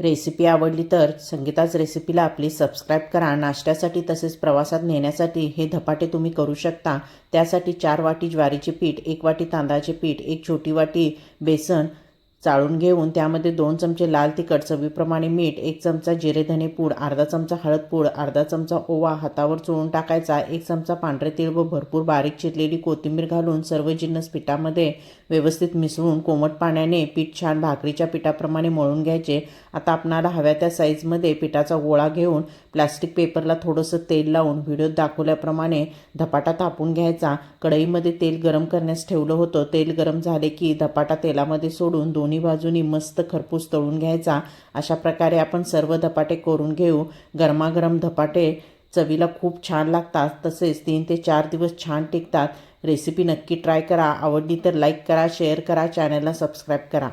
Recipe आवडली तर संगीताच रेसिपीला आपली सबस्क्राईब करा. नाश्त्यासाठी तसेच प्रवासात नेण्यासाठी हे धपाटे तुम्ही करू शकता. त्यासाठी चार वाटी ज्वारीचे पीठ एक वाटी तांदळाचे पीठ एक छोटी वाटी बेसन चाळून घेऊन त्यामध्ये दोन चमचे लाल तिखट चवीप्रमाणे मीठ एक चमचा जिरेधने पूड अर्धा चमचा हळद पूड अर्धा चमचा ओवा हातावर चोळून टाकायचा एक चमचा पांढरे तीळ व भरपूर बारीक चिरलेली कोथिंबीर घालून सर्व जिन्नस पिठामध्ये व्यवस्थित मिसळून कोमट पाण्याने पीठ छान भाकरीच्या पिठाप्रमाणे मळून घ्यायचे. आता आपणाला हव्या त्या साईजमध्ये पिठाचा गोळा घेऊन प्लास्टिक पेपरला थोडंसं तेल लावून व्हिडिओत दाखवल्याप्रमाणे धपाटा तापून घ्यायचा. कढईमध्ये तेल गरम करण्यास ठेवलं होतं. तेल गरम झाले की धपाटा तेलामध्ये सोडून दोन्ही बाजूनी मस्त खरपूस तळून घ्यायचा. अशा प्रकारे आपण सर्व धपाटे करून घेऊ. गरमागरम धपाटे चवीला खूप छान लागतात. तसेच तीन ते चार दिवस छान टिकतात. रेसिपी नक्की ट्राय करा. आवडली तर लाईक करा शेअर करा चॅनलला सबस्क्राईब करा.